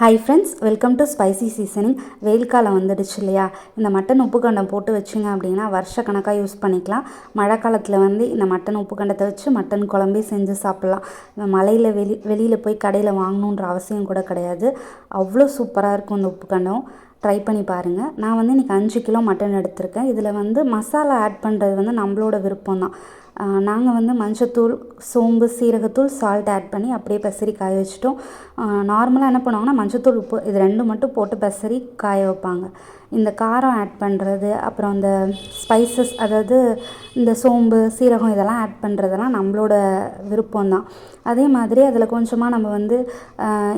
Hi friends welcome to spicy seasoning வெயில் காலம் வந்துடுச்சு இல்லையா? இந்த மட்டன் உப்பு கண்டம் போட்டு வச்சிங்க அப்படின்னா வருஷ கணக்காக யூஸ் பண்ணிக்கலாம். மழை காலத்தில் வந்து இந்த மட்டன் உப்பு கண்டத்தை வச்சு மட்டன் குழம்பே செஞ்சு சாப்பிட்லாம். இந்த மலையில் வெளி வெளியில் போய் கடையில் வாங்கணுன்ற அவசியம் கூட கிடையாது. அவ்வளோ சூப்பராக இருக்கும் இந்த உப்பு கண்டம் ட்ரை பண்ணி பாருங்கள் நான் வந்து இன்றைக்கி அஞ்சு கிலோ மட்டன் எடுத்திருக்கேன். இதில் வந்து மசாலா ஆட் பண்ணுறது வந்து நம்மளோட விருப்பம் தான் நாங்கள் வந்து மஞ்சத்தூள் சோம்பு சீரகத்தூள் சால்ட் ஆட் பண்ணி அப்படியே பசரி காய வச்சிட்டோம். நார்மலாக என்ன பண்ணுவாங்கன்னா மஞ்சத்தூள் உப்பு இது ரெண்டு மட்டும் போட்டு பசரி காய வைப்பாங்க. இந்த காரம் ஆட் பண்ணுறது அப்புறம் இந்த ஸ்பைசஸ் அதாவது இந்த சோம்பு சீரகம் இதெல்லாம் ஆட் பண்ணுறதெல்லாம் நம்மளோட விருப்பம் தான். அதே மாதிரி அதில் கொஞ்சமாக நம்ம வந்து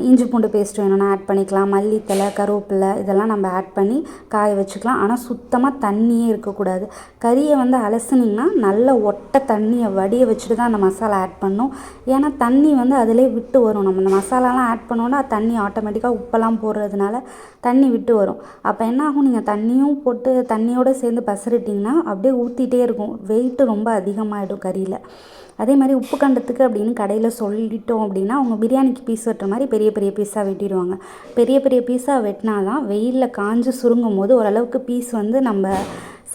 இஞ்சி பூண்டு பேஸ்ட் வேணும்னா ஆட் பண்ணிக்கலாம். மல்லித்தலை கருவேப்பிலை இதெல்லாம் நம்ம ஆட் பண்ணி காய வச்சுக்கலாம். ஆனால் சுத்தமாக தண்ணியே இருக்கக்கூடாது. கறியை வந்து அலசுனிங்கன்னா நல்ல ஒட்டை தண்ணியை வடிய வச்சுட்டு தான் அந்த மசாலா ஆட் பண்ணணும் ஏன்னா தண்ணி வந்து அதிலே விட்டு வரும். நம்ம இந்த மசாலாலாம் ஆட் பண்ணோன்னா தண்ணி ஆட்டோமேட்டிக்காக உப்பெல்லாம் போடுறதுனால தண்ணி விட்டு வரும். அப்போ என்ன ஆகும்? நீங்கள் தண்ணியும் போட்டு தண்ணியோடு சேர்ந்து பசறிட்டிங்கன்னா அப்படியே ஊற்றிட்டே இருக்கும். வெயிட்டு ரொம்ப அதிகமாகிடும் கறியில். அதே மாதிரி உப்பு கண்டத்துக்கு அப்படின்னு கடையில் சொல்லிட்டோம் அப்படின்னா அவங்க பிரியாணிக்கு பீஸ் வெட்டுற மாதிரி பெரிய பெரிய பீஸாக வெட்டிடுவாங்க. பெரிய பெரிய பீஸாக வெட்டினா தான் வெயிலில் காஞ்சு சுருங்கும் போது ஓரளவுக்கு பீஸ் வந்து நம்ம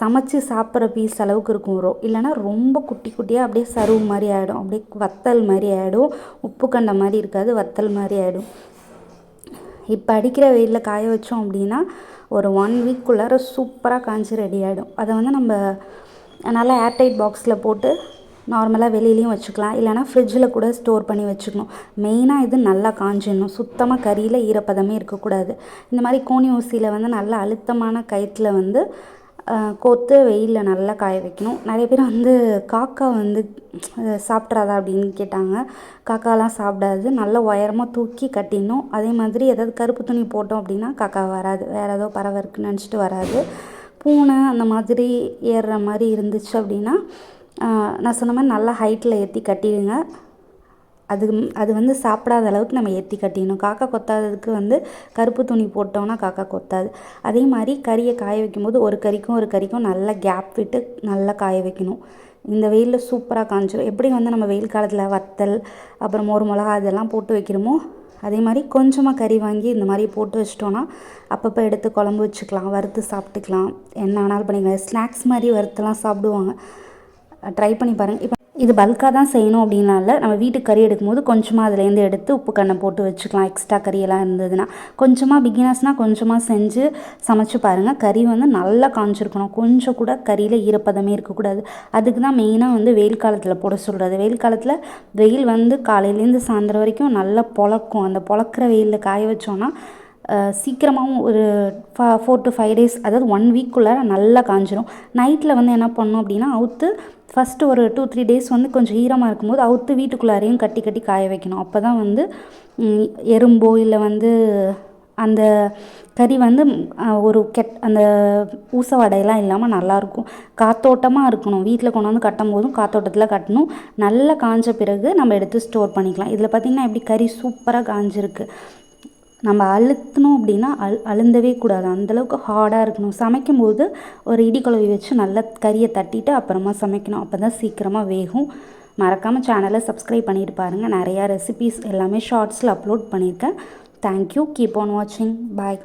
சமைச்சு சாப்பிட்ற பீஸ் அளவுக்கு இருக்கும் ரோ இல்லைனா ரொம்ப குட்டி குட்டியாக அப்படியே சருவு மாதிரி ஆகிடும் அப்படியே வத்தல் மாதிரி ஆகிடும் உப்பு கண்ட மாதிரி இருக்காது. வத்தல் மாதிரி ஆகிடும் இப்போ அடிக்கிற வெயிலில் காய வச்சோம் அப்படின்னா ஒரு ஒன் வீக்குள்ளார சூப்பராக காய்ச்சி ரெடி ஆகிடும் அதை வந்து நம்ம நல்லா ஏர்டைட் பாக்ஸில் போட்டு நார்மலாக வெளியிலையும் வச்சுக்கலாம். இல்லைனா ஃப்ரிட்ஜில் கூட ஸ்டோர் பண்ணி வச்சுக்கணும். மெயினாக இது நல்லா காஞ்சிடணும். சுத்தமாக கறியில் ஈரப்பதமே இருக்கக்கூடாது. இந்த மாதிரி கோணி ஊசியில் வந்து நல்லா அழுத்தமான கயிற்றில் வந்து கோத்து வெயிலில் நல்லா காய வைக்கணும். நிறைய பேர் வந்து காக்கா வந்து சாப்பிட்றாதா? அப்படின்னு கேட்டாங்க. காக்காலாம் சாப்பிடாது. நல்லா உயரமாக தூக்கி கட்டிடணும். அதே மாதிரி ஏதாவது கருப்பு துணி போட்டோம் அப்படின்னா காக்கா வராது. வேறு ஏதோ பறவை இருக்குன்னு நினச்சிட்டு வராது. பூனை அந்த மாதிரி ஏறுற மாதிரி இருந்துச்சு அப்படின்னா நான் சொன்ன மாதிரி நல்லா ஹைட்டில் ஏற்றி கட்டிடுங்க. அது அது வந்து சாப்பிடாத அளவுக்கு நம்ம ஏற்றி கட்டிடணும். காக்கா கொத்தாததுக்கு வந்து கருப்பு துணி போட்டோம்னா காக்கா கொத்தாது. அதே மாதிரி கறியை காய வைக்கும்போது ஒரு கறிக்கும் ஒரு கறிக்கும் நல்லா கேப் விட்டு நல்லா காய வைக்கணும். இந்த வெயிலில் சூப்பராக காஞ்சிடும் எப்படி வந்து நம்ம வெயில் காலத்தில் வத்தல் அப்புறம் மோர் மிளகா இதெல்லாம் போட்டு வைக்கிறோமோ அதே மாதிரி கொஞ்சமாக கறி வாங்கி இந்த மாதிரி போட்டு வச்சிட்டோன்னா அப்பப்போ எடுத்து குழம்பு வச்சுக்கலாம் வறுத்து சாப்பிட்டுக்கலாம். என்ன ஆனாலும் பண்ணிக்கலாம். ஸ்நாக்ஸ் மாதிரி வறுத்துலாம் சாப்பிடுவாங்க. ட்ரை பண்ணி பாருங்கள் இப்போ இது பல்காக தான் செய்யணும் அப்படின்னால நம்ம வீட்டுக்கு கறி எடுக்கும்போது கொஞ்சமாக அதுலேருந்து எடுத்து உப்பு கண்ணை போட்டு வச்சுக்கலாம். எக்ஸ்ட்ரா கறியெல்லாம் இருந்ததுன்னா கொஞ்சமாக பிகினர்ஸ்னால் கொஞ்சமாக செஞ்சு சமைச்சு பாருங்கள் கறி வந்து நல்லா காஞ்சிருக்கணும். கொஞ்சம் கூட கறியில் ஈரப்பதமே இருக்கக்கூடாது. அதுக்கு தான் மெயினாக வந்து வெயில் காலத்தில் போட சொல்கிறது வெயில் காலத்தில் வெயில் வந்து காலையிலேருந்து சாயந்தரம் வரைக்கும் நல்லா பொழக்கும். அந்த பொழக்கிற வெயிலில் காய வச்சோன்னா சீக்கிரமாகவும் ஒரு ஃபா ஃபோர் டு ஃபைவ் டேஸ் அதாவது ஒன் வீக்குள்ளே நல்லா காஞ்சிரும். நைட்டில் வந்து என்ன பண்ணோம் அப்படின்னா அவுத்து ஃபஸ்ட்டு ஒரு டூ த்ரீ டேஸ் வந்து கொஞ்சம் ஈரமாக இருக்கும்போது அவுத்து வீட்டுக்குள்ளாரையும் கட்டி கட்டி காய வைக்கணும். அப்போ தான் வந்து எறும்போ இல்லை வந்து அந்த கறி வந்து ஒரு கெட் அந்த ஊச வடையெல்லாம் இல்லாமல் நல்லாயிருக்கும் காத்தோட்டமாக இருக்கணும். வீட்டில் கொண்டு வந்து கட்டும் போதும் காத்தோட்டத்தில் கட்டணும். நல்லா காஞ்ச பிறகு நம்ம எடுத்து ஸ்டோர் பண்ணிக்கலாம். இதில் பார்த்திங்கன்னா எப்படி கறி சூப்பராக காஞ்சிருக்கு. நம்ம அழுத்தணும் அப்படின்னா அழு அழுந்தவே கூடாது. அந்தளவுக்கு ஹார்டாக இருக்கணும். சமைக்கும்போது ஒரு இடி வச்சு நல்லா கறியை தட்டிட்டு அப்புறமா சமைக்கணும். அப்போ தான் சீக்கிரமாக வேகும். மறக்காமல் சேனலை சப்ஸ்கிரைப் பண்ணிட்டு பாருங்கள் நிறையா ரெசிபீஸ் எல்லாமே ஷார்ட்ஸில் அப்லோட் பண்ணியிருக்கேன். தேங்க்யூ கீப் ஆன் வாட்சிங் பாய்